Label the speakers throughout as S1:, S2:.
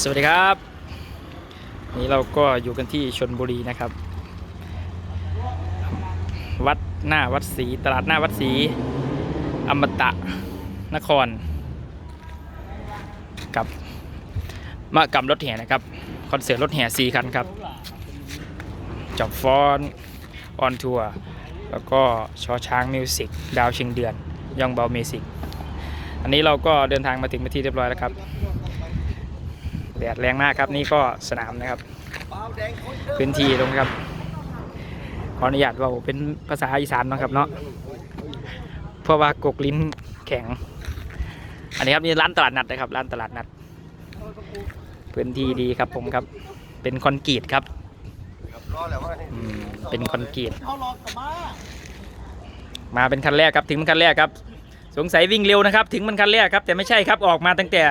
S1: สวัสดีครับ นี่เราก็อยู่กันที่ชนบุรีนะครับ วัดหน้าวัดศรีตลาดหน้าวัดศรีอมตะนคร กับมากรรมรถแห่นะครับ คอนเสิร์ตรถแห่สี่คันครับจอบฟอนออนทัวร์แล้วก็ชอช้างมิวสิกดาวเชียงเดือนยองเบาเมสิกอันนี้เราก็เดินทางมาถึงเป็นที่เรียบร้อยแล้วครับ แดดแรงมากครับนี่ก็สนามนะครับ พื้นที่ตรงครับ ขออนุญาตว่าเป็นภาษาอีสานนะครับเนาะเพราะว่ากกลิ้นแข็ง อันนี้ครับนี่ร้านตลาดนัดนะครับ ร้านตลาดนัด พื้นที่ดีครับผมครับ เป็นคอนกรีตครับเป็นคอนกรีตมาเป็นคันแรกครับถึงเป็นคันแรกครับ สงสัยวิ่งเร็วนะครับ ถึงมันคันแรกครับ แต่ไม่ใช่ครับออกมาตั้งแต่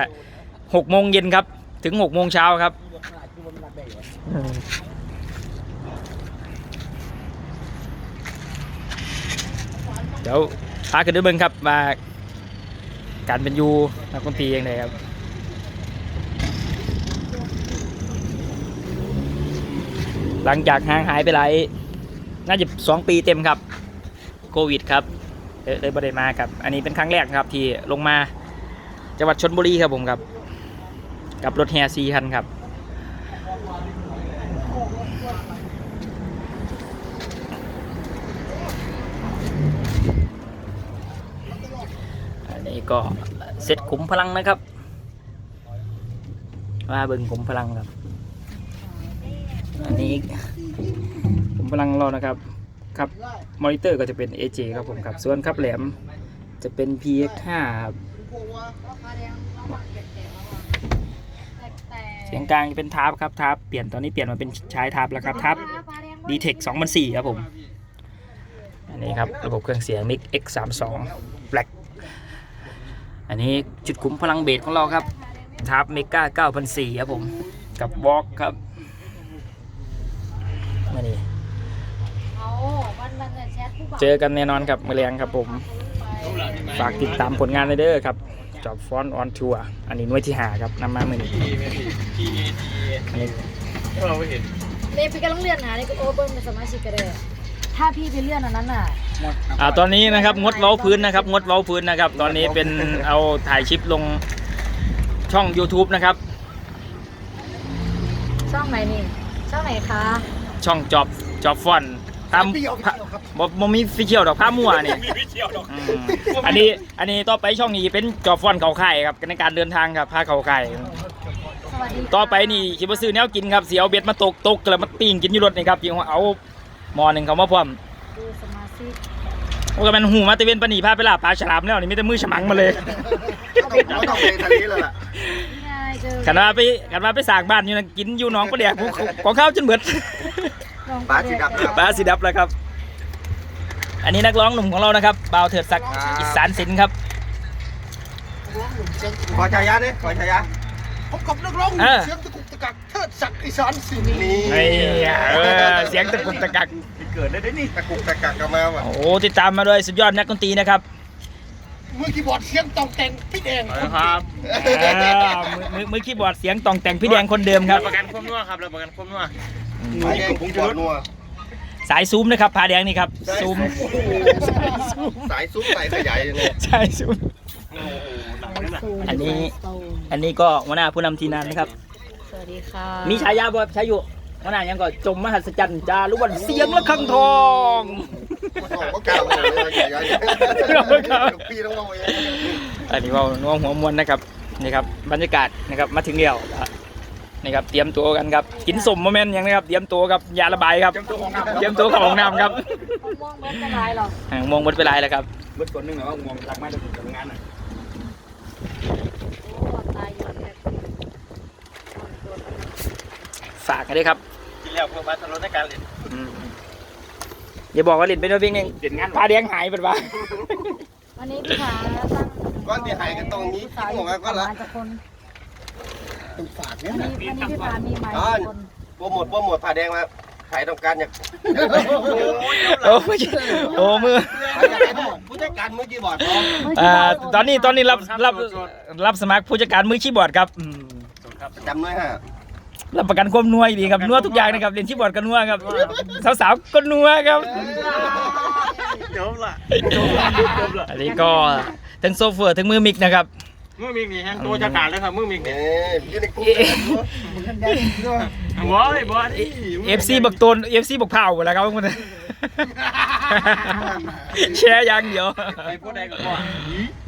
S1: หกโมงเย็นครับ ถึงหกโมงเช้าครับเดี๋ยวพาขึ้นด้วยเบิ้งครับมาการเป็นยูนักดนตรียังไงครับหลังจากห่างหายไปหลายน่าจะสองปีเต็มครับ โควิดครับเลยเลยบ่ได้มาครับ อันนี้เป็นครั้งแรกครับที่ลงมาจังหวัดชนบุรีครับผมครับ กับรถแฮซีคันครับ อันนี้ก็เซตขุมพลังนะครับมาเบิ่งขุมพลังครับ อันนี้ขุมพลังของเรานะครับครับมอนิเตอร์ก็จะเป็น AJ ครับผมครับ ส่วนครับแหลมจะเป็น PX5 ครับ สียงกลางจะเป็นทาร์ปครับทาร์ปเปลี่ยนตอนนี้เปลี่ยนมาเป็นใช้ทาร์ปแล้วครับทาร์ป d t e c 2004ครับผม อันนี้ครับระบบเครื่องเสียง Mic X32 Black อันนี้จุดขุมพลังเบสของเราครับทาร์ปเมก้า9004ครับผมกับวอล์กครับมานี่
S2: เอาวันวันแต่แชทผู้บ่าว
S1: เจอกันแน่นอนครับเมือแรงครับผม ฝากติดตามผลงานเลยเด้อครับ จอบฟอนออนทัวร์อันนี้หน่วยที่หาครับนำมาเมื่อนี้อันนี้
S2: เนี่ยพี่กำลังเลื่อนหาในกูโอเบิ้งเป็นสมาชิกกันเลยถ้าพี่ไปเลื่อนอันนั้นน่ะ
S1: อ่าตอนนี้นะครับงดเว้าพื้นนะครับงดเว้าพื้นนะครับ ตอนนี้เป็นเอาถ่ายคลิปลงช่อง YouTube นะครับ
S2: ช่องไหนนี่ ช่องไหนคะ
S1: ช่องจอบจอบฟอน ตามบ่บ่มีฟิเชียลดอกผ้ามั่วนี่อืมอันนี้อันนี้ต่อไปช่องนี้เป็นจอบฟอนเขาไข่ายครับในการเดินทางครับพาเขาไข่าย
S2: สวัสดีค่ะ
S1: ต่อไปนี่คิดว่าซื้อแนวกินครับเสียเอาเบ็ดมาตกตกแล้วมาปิ้งกินอยู่รถนี่ครับยังเอาหมอหนึ่งเขามาพร้อม
S2: ดูสมาชิก
S1: โอ้ก็มันหูมาตะเวนปานนีพาไปลาปลาฉลามแล้วนี่มีแต่มือฉมังมาเลย
S3: เราต้องไปทะเลแล้วล่ะ
S2: นี่ไงเจอ
S1: ขันว่าไปขันว่าไปสร้างบ้านอยู่นะกินอยู่หน้องปลาแดกภูเขาของข้าวจนเบิด
S2: น้อง
S3: ปลาสีดำครับ
S1: ปลาสีดับแล้วครับ อันนี้นักร้องหนุ่มของเรานะครับบ่าวเถิดศักดิ์อิสานศิลป์ครับ
S3: ขอชายาเนี่ยขอชายา
S4: พบกับนักร้องห
S1: เอ
S4: นุ่ม
S1: อ
S4: เสียงตะกุกตะกักเทิดศักดิ์อีสานสินี
S3: นี่
S1: ไอ้เออเสียงตะกุกตะกัก
S3: เกิดได้ด้วยนี่ตะกุกตะกักกันมาว่ะ
S1: โอ้ติดตามมาด้วยสุดยอดนักดนตรีนะครับ
S4: มือคีย์บอร์ดเสียงตองแต่งพี่แดง
S1: ครับมือมือมือคีย์บอร์ดเสียงตองแต่งพี่แดงคนเดิมครับ
S3: ประกันความนัวครับเราประกันความนัว ไอ้แดงผงชูรสนัว
S1: สายซูมนะครับพาแดงนี่ครับซูม
S3: สายซุปสายขยายยังไง
S1: ใช่ซูมอันนี้ อันนี้ก็หัวหน้าผู้นำทีมงานนะครับ
S2: สวัสดีค่ะ
S1: มีฉายาบ่ใช้อยู่หัวหน้ายังก็จมมหัศจรรย์จารุวันเสียงละคังทอง
S3: บอกว่ากล่าวเลยขยายพี่ต้องเอาไว้
S1: อันนี้ว่าน้องหัวมวนนะครับนี่ครับบรรยากาศนะครับมาถึงแล้ว นี่ครับเตรียมตัวกันครับกินสมโมเมนต์ยังนะครับเตรียมตัวกับยาระบายครับเตรียมตัวเข้าห้องน้ำครับ
S2: มะม่วงเบิร์ดกระไรหรอก
S1: อ่ามองหมดไปหลายแล้วครับ
S3: เมื่อก่อนนึงว่ามองรักมากเลยทำงานอะ
S2: โอ้ตายอยู่แบบ
S1: ฝากกันด้วยครับ
S3: กินแล้วเพื่อมาทะลุในการเล่น
S1: อืมอย่าบอกว่าเล่นเป็นว่าเพียงเอง
S3: เด่นงาน
S1: พาแดงหายไปวะ
S2: วันนี้พี่ขาตั้ง
S3: ก้อนที่หายกันตรงนี้คิดหมดก็ละ
S2: จะคน
S4: เป็นฝากเนี่ย
S2: วันนี้วันนี้พี่ขามีไม้คน
S3: โปรโมทโปรโมทผ่าแดงมาขายต้องการอย่าง
S1: โอ้ไม่ใช่โอ้มือ
S3: ผู้จัดการมือกีบอร์ด
S1: อ่าตอนนี้ตอนนี้รับรับรับสมัครผู้จัดการมือคีย์บอร์ดครับอืม
S3: จำด้วยฮะ
S1: รับประกันความนัวดีครับนัวทุกอย่างนะครับเล่นคีย์บอร์ดก็นัวครับสาวๆก็นัวครับ
S5: จบละ
S1: อันนี้ก็ทั้งโซเฟอร์ทั้งมือมิกนะครับ
S5: มือมีนี่แฮงตัวจะขาดแล้วครับมือมีนี่
S3: เอ้ยอยู่ในกลุ่ม
S5: บอยบอย
S1: เอฟซีบักตนเอฟซีบักเผาหมดแล้วครับพวกมันแชร์อย่างเดียว
S5: ไปพูดใดก็ว่า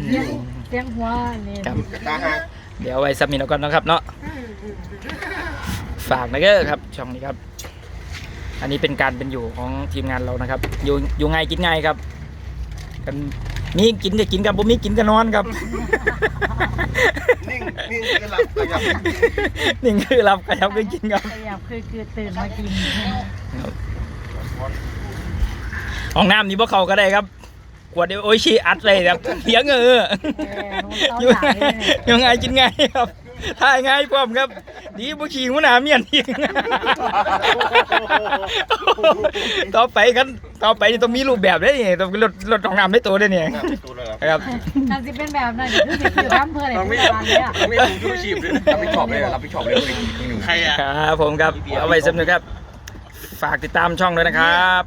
S2: เสียงเสียงหัวนี่
S1: ครับ
S3: ตาฮะ
S1: เดี๋ยวไว้ซับมินเอาก่อนนะครับเนาะฝากนะเด้อครับช่องนี้ครับ อันนี้เป็นการเป็นอยู่ของทีมงานเรานะครับ อยู่อยู่ง่ายกินง่ายครับ กัน มีกินก็กินครับบ่มีกินก็นอนครับ
S3: นิ่งนิ่งคือหลับขยับ
S1: นี่คือรับขยับก็กินครับ
S2: ขยับคือคือตื่นมากิน
S1: ห้องน้ำนี่พวกเขาก็ได้ครับขวดเดียวโอ้ยชีอัดเลยครับเถียงเอออยู่ไงอยู่ไงกินไงครับถ่ายไงพร้อมครับ ดีบุขี่หัวหน้าเมียนอีกต่อไปกันต่อไปนี่ต้องมีรูปแบบได้นี่ต้องรถรถของน้ำได้ตัวได้เนี่ย
S3: หน้าประตูเลยครับ
S1: ครับ
S2: น่าจะเป็นแบบนั้นอสิคือทำเพื่ออะไร
S5: ต้อง
S2: เพื่
S5: ไม่
S2: ออะไรเนี่ย
S5: ต้องไม่ถุงชูชีพด้วย
S3: รับผิดชอบเลยรับผิดชอบเลยอีกหนึ่ง
S5: ใครอะ
S1: ครับผมครับเอาไว้สำนึกครับ ฝากติดตามช่องด้วยนะครับ